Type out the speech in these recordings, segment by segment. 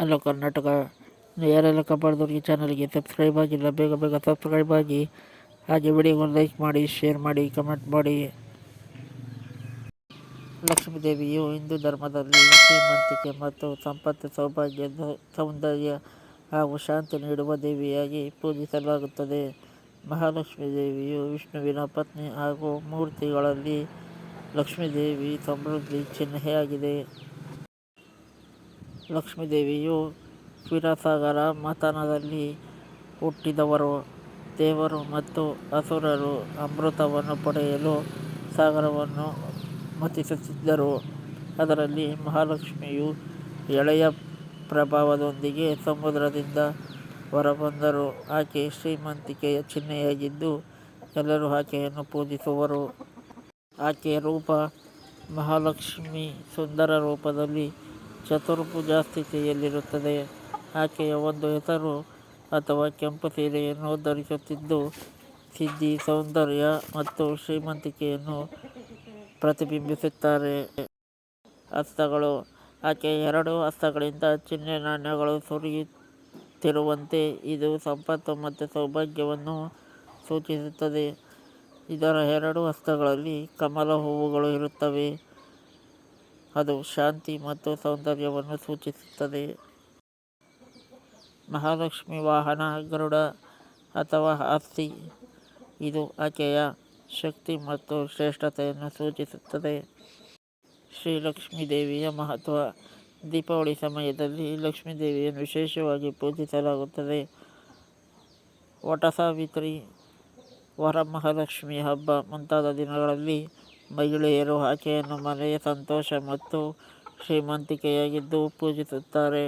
Hello Karnataka. ಯಾರೆಲ್ಲ ಕಬ್ಬಾಳದವ್ರಿಗೆ ಚಾನಲ್ಗೆ subscribe ಆಗಿಲ್ಲ, ಬೇಗ ಬೇಗ ಸಬ್ಸ್ಕ್ರೈಬ್ ಆಗಿ. ಹಾಗೆ ವಿಡಿಯೋವನ್ನು ಲೈಕ್ ಮಾಡಿ ಶೇರ್ ಮಾಡಿ ಕಮೆಂಟ್ ಮಾಡಿ. ಲಕ್ಷ್ಮೀ ದೇವಿಯು ಹಿಂದೂ ಧರ್ಮದಲ್ಲಿ ಶ್ರೀಮಂತಿಕೆ ಮತ್ತು ಸಂಪತ್ತು ಸೌಭಾಗ್ಯ ಸೌಂದರ್ಯ ಹಾಗೂ ಶಾಂತಿ ನೀಡುವ ದೇವಿಯಾಗಿ ಪೂಜಿಸಲಾಗುತ್ತದೆ. ಮಹಾಲಕ್ಷ್ಮೀ ದೇವಿಯು ವಿಷ್ಣುವಿನ ಪತ್ನಿ ಹಾಗೂ ಮೂರ್ತಿಗಳಲ್ಲಿ ಲಕ್ಷ್ಮೀದೇವಿ ಸಮೃದ್ಧಿ ಚಿಹ್ನೆಯಾಗಿದೆ. ಲಕ್ಷ್ಮೀದೇವಿಯು ಕ್ಷೀರಸಾಗರ ಮಥನದಲ್ಲಿ ಹುಟ್ಟಿದವರು. ದೇವರು ಮತ್ತು ಅಸುರರು ಅಮೃತವನ್ನು ಪಡೆಯಲು ಸಾಗರವನ್ನು ಮತಿಸುತ್ತಿದ್ದರು. ಅದರಲ್ಲಿ ಮಹಾಲಕ್ಷ್ಮಿಯು ಎಳೆಯ ಪ್ರಭಾವದೊಂದಿಗೆ ಸಮುದ್ರದಿಂದ ಹೊರಬಂದರು. ಆಕೆ ಶ್ರೀಮಂತಿಕೆಯ ಚಿಹ್ನೆಯಾಗಿದ್ದು ಎಲ್ಲರೂ ಆಕೆಯನ್ನು ಪೂಜಿಸುವರು. ಆಕೆಯ ರೂಪ ಮಹಾಲಕ್ಷ್ಮಿ ಸುಂದರ ರೂಪದಲ್ಲಿ ಚತುರ್ಭುಜ ಸ್ಥಿತಿಯಲ್ಲಿರುತ್ತದೆ. ಆಕೆಯ ಒಂದು ಹೆಸರು ಅಥವಾ ಕೆಂಪು ಸೀರೆಯನ್ನು ಧರಿಸುತ್ತಿದ್ದು, ಸಿದ್ಧಿ, ಸೌಂದರ್ಯ ಮತ್ತು ಶ್ರೀಮಂತಿಕೆಯನ್ನು ಪ್ರತಿಬಿಂಬಿಸುತ್ತಾರೆ. ಹಸ್ತಗಳು. ಆಕೆಯ ಎರಡು ಹಸ್ತಗಳಿಂದ ಚಿಹ್ನೆ ನಾಣ್ಯಗಳು ಸುರಿಯುತ್ತಿರುವಂತೆ ಇದು ಸಂಪತ್ತು ಮತ್ತು ಸೌಭಾಗ್ಯವನ್ನು ಸೂಚಿಸುತ್ತದೆ. ಇದರ ಎರಡು ಹಸ್ತಗಳಲ್ಲಿ ಕಮಲ ಹೂವುಗಳು ಇರುತ್ತವೆ. ಅದು ಶಾಂತಿ ಮತ್ತು ಸೌಂದರ್ಯವನ್ನು ಸೂಚಿಸುತ್ತದೆ. ಮಹಾಲಕ್ಷ್ಮಿ ವಾಹನ, ಗರುಡ ಅಥವಾ ಆಸ್ತಿ, ಇದು ಆಕೆಯ ಶಕ್ತಿ ಮತ್ತು ಶ್ರೇಷ್ಠತೆಯನ್ನು ಸೂಚಿಸುತ್ತದೆ. ಶ್ರೀಲಕ್ಷ್ಮೀ ದೇವಿಯ ಮಹತ್ವ. ದೀಪಾವಳಿ ಸಮಯದಲ್ಲಿ ಲಕ್ಷ್ಮೀ ದೇವಿಯನ್ನು ವಿಶೇಷವಾಗಿ ಪೂಜಿಸಲಾಗುತ್ತದೆ. ವಟಸಾವಿತ್ರಿ, ವರಮಹಾಲಕ್ಷ್ಮಿ ಹಬ್ಬ ಮುಂತಾದ ದಿನಗಳಲ್ಲಿ ಮಹಿಳೆಯರು ಆಕೆಯನ್ನು ಮನೆಯ ಸಂತೋಷ ಮತ್ತು ಶ್ರೀಮಂತಿಕೆಯಾಗಿದ್ದು ಪೂಜಿಸುತ್ತಾರೆ.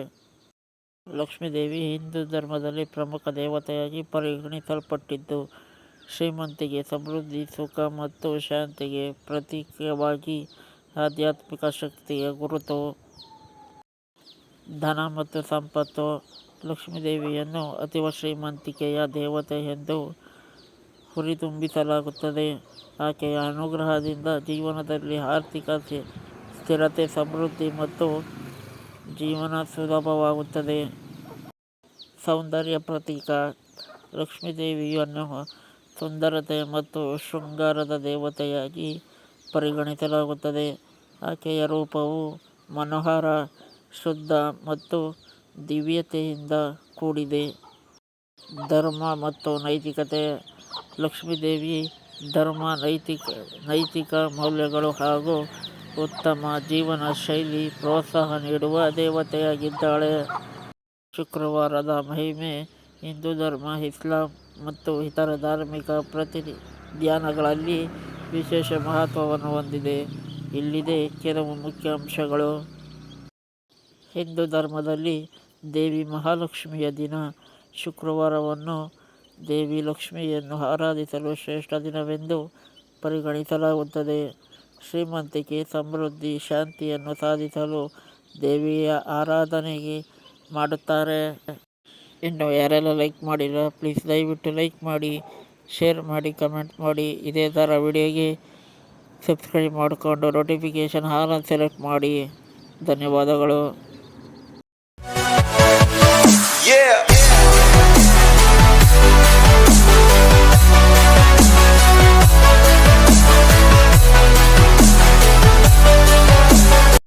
ಲಕ್ಷ್ಮೀದೇವಿ ಹಿಂದೂ ಧರ್ಮದಲ್ಲಿ ಪ್ರಮುಖ ದೇವತೆಯಾಗಿ ಪರಿಗಣಿಸಲ್ಪಟ್ಟಿದ್ದು, ಶ್ರೀಮಂತಿಗೆ ಸಮೃದ್ಧಿ, ಸುಖ ಮತ್ತು ಶಾಂತಿಗೆ ಪ್ರತೀಕವಾಗಿ ಆಧ್ಯಾತ್ಮಿಕ ಶಕ್ತಿಯ ಗುರುತು, ಧನ ಮತ್ತು ಸಂಪತ್ತು. ಲಕ್ಷ್ಮೀದೇವಿಯನ್ನು ಅತೀವ ಶ್ರೀಮಂತಿಕೆಯ ದೇವತೆ ಎಂದು ಹುರಿದುಂಬಿಸಲಾಗುತ್ತದೆ ಆಕೆಯ ಅನುಗ್ರಹದಿಂದ ಜೀವನದಲ್ಲಿ ಆರ್ಥಿಕ ಸ್ಥಿರತೆ, ಸಮೃದ್ಧಿ ಮತ್ತು ಜೀವನ ಸುಲಭವಾಗುತ್ತದೆ. ಸೌಂದರ್ಯ ಪ್ರತೀಕ, ಲಕ್ಷ್ಮೀದೇವಿಯನ್ನು ಸುಂದರತೆ ಮತ್ತು ಶೃಂಗಾರದ ದೇವತೆಯಾಗಿ ಪರಿಗಣಿಸಲಾಗುತ್ತದೆ. ಆಕೆಯ ರೂಪವು ಮನೋಹರ, ಶುದ್ಧ ಮತ್ತು ದಿವ್ಯತೆಯಿಂದ ಕೂಡಿದೆ. ಧರ್ಮ ಮತ್ತು ನೈತಿಕತೆ ಲಕ್ಷ್ಮೀದೇವಿ ಧರ್ಮ, ನೈತಿಕ ನೈತಿಕ ಮೌಲ್ಯಗಳು ಹಾಗೂ ಉತ್ತಮ ಜೀವನ ಶೈಲಿ ಪ್ರೋತ್ಸಾಹ ನೀಡುವ ದೇವತೆಯಾಗಿದ್ದಾಳೆ. ಶುಕ್ರವಾರದ ಮಹಿಮೆ, ಹಿಂದೂ ಧರ್ಮ, ಇಸ್ಲಾಂ ಮತ್ತು ಇತರ ಧಾರ್ಮಿಕ ಪ್ರತಿಧ್ಯಾನಗಳಲ್ಲಿ ವಿಶೇಷ ಮಹತ್ವವನ್ನು ಹೊಂದಿದೆ. ಇಲ್ಲಿದೆ ಕೆಲವು ಮುಖ್ಯ ಅಂಶಗಳು. ಹಿಂದೂ ಧರ್ಮದಲ್ಲಿ ದೇವಿ ಮಹಾಲಕ್ಷ್ಮಿಯ ದಿನ ಶುಕ್ರವಾರವನ್ನು ದೇವಿ ಲಕ್ಷ್ಮಿಯನ್ನು ಆರಾಧಿಸಲು ಶ್ರೇಷ್ಠ ದಿನವೆಂದು ಪರಿಗಣಿಸಲಾಗುತ್ತದೆ. ಶ್ರೀಮಂತಿಕೆ, ಸಮೃದ್ಧಿ, ಶಾಂತಿಯನ್ನು ಸಾಧಿಸಲು ದೇವಿಯ ಆರಾಧನೆಗೆ ಮಾಡುತ್ತಾರೆ. ಇನ್ನು ಯಾರೆಲ್ಲ ಲೈಕ್ ಮಾಡಿಲ್ಲ, ಪ್ಲೀಸ್ ದಯವಿಟ್ಟು ಲೈಕ್ ಮಾಡಿ, ಶೇರ್ ಮಾಡಿ, ಕಮೆಂಟ್ ಮಾಡಿ. ಇದೇ ಥರ ವಿಡಿಯೋಗೆ ಸಬ್ಸ್ಕ್ರೈಬ್ ಮಾಡಿಕೊಂಡು ನೋಟಿಫಿಕೇಷನ್ ಹಾಲನ್ನು ಸೆಲೆಕ್ಟ್ ಮಾಡಿ. ಧನ್ಯವಾದಗಳು.